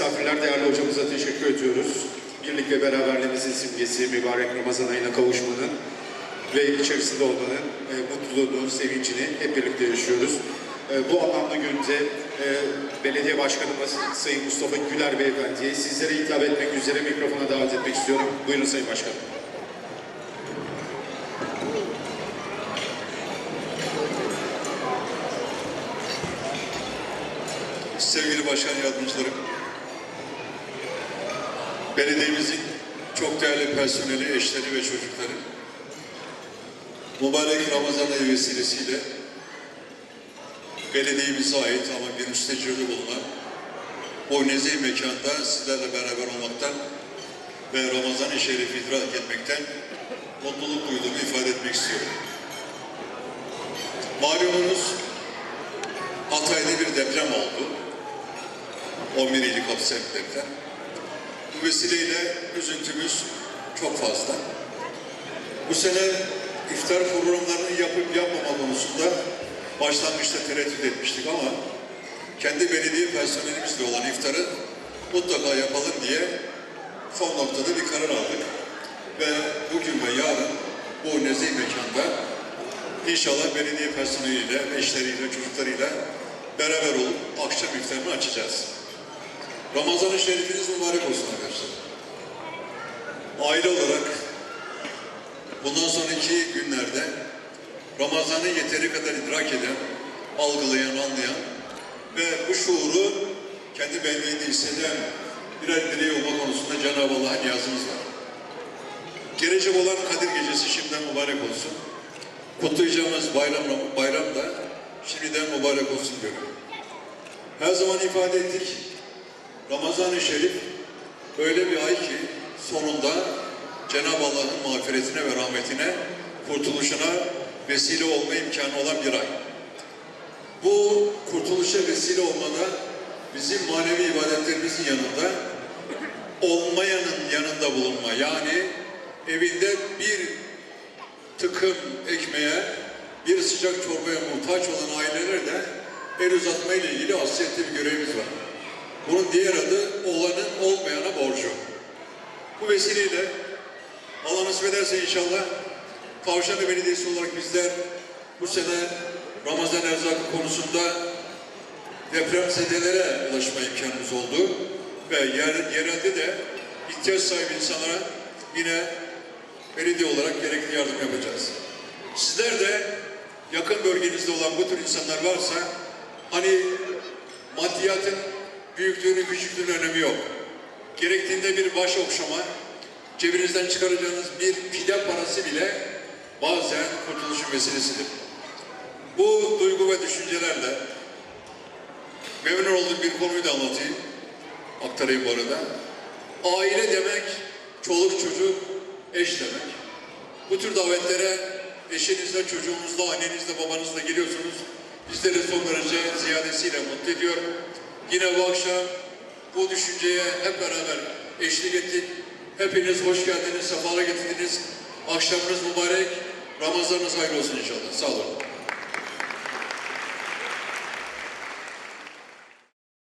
misafirler, değerli hocamıza teşekkür ediyoruz. Birlik beraberliğimizin simgesi, mübarek Ramazan ayına kavuşmanın ve içerisinde olmanın e, mutluluğunu, sevincini hep birlikte yaşıyoruz. E, bu anlamda günde e, belediye başkanımız Sayın Mustafa Güler Beyefendi'ye sizlere hitap etmek üzere mikrofona davet etmek istiyorum. Buyurun Sayın Başkanım. Sevgili başkan yardımcılarım, belediyemizin çok değerli personeli, eşleri ve çocukları, mübarek Ramazan ayı vesilesiyle belediyemize ait ama bir müstecirli bulunan bu nezih mekanda sizlerle beraber olmaktan ve Ramazan-ı Şerif'i idrak etmekten mutluluk duyduğumu ifade etmek istiyorum. Malumunuz Hatay'da bir deprem oldu. 11 ili kapsayan deprem. Bu vesileyle üzüntümüz çok fazla. Bu sene iftar programlarını yapıp yapmama konusunda başlangıçta tereddüt etmiştik ama kendi belediye personelimizle olan iftarı mutlaka yapalım diye son noktada bir karar aldık. Ve bugün ve yarın bu nezih mekanda İnşallah belediye personeliyle, eşleriyle, çocuklarıyla beraber olup akşam iftarını açacağız. Ramazan-ı Şerifiniz mübarek olsun arkadaşlar. Aile olarak bundan sonraki günlerde Ramazan'ı kadar idrak eden, algılayan, anlayan ve bu şuuru kendi benliğinde hisseden birer birey olma konusunda Cenab-ı Allah'a niyazımız var. Gelecek olan Kadir Gecesi şimdiden mübarek olsun kutlayacağımız bayram, bayram da şimdiden mübarek olsun diyorum. Her zaman ifade ettik. Ramazan-ı Şerif öyle bir ay ki sonunda Cenab-ı Allah'ın mağfiretine ve rahmetine, kurtuluşuna vesile olma imkanı olan bir ay. Bu kurtuluşa vesile olmada bizim manevi ibadetlerimizin yanında olmayanın yanında bulunma. Yani evinde bir tıkım ekmeğe, bir sıcak çorbaya muhtaç olan ailelere de el uzatma ile ilgili hassiyetli bir görevimiz var. Bunun diğer adı olanın olmayana borcu. Bu vesileyle Allah nasip ederse inşallah Tavşanlı Belediyesi olarak bizler bu sene Ramazan erzakı konusunda depremzedelere ulaşma imkanımız oldu ve yer, yerelde de ihtiyaç sahibi insanlara yine belediye olarak gerekli yardım yapacağız. Sizler de yakın bölgenizde olan bu tür insanlar varsa hani maddiyatın büyüklüğünün küçüklüğünün önemi yok. Gerektiğinde bir baş okşama, cebinizden çıkaracağınız bir pide parası bile bazen kurtuluşun vesilesidir. Bu duygu ve düşüncelerle memnun olduğum bir konuyu da anlatayım. Aktarayım bu arada. Aile demek çoluk çocuk, eş demek. Bu tür davetlere eşinizle, çocuğunuzla, annenizle, babanızla geliyorsunuz. Bizleri son derece ziyadesiyle mutlu ediyor. Yine bu akşam bu düşünceye hep beraber eşlik ettik. Hepiniz hoş geldiniz, sefalar getirdiniz. Akşamınız mübarek, Ramazanınız hayırlı olsun inşallah. Sağ olun.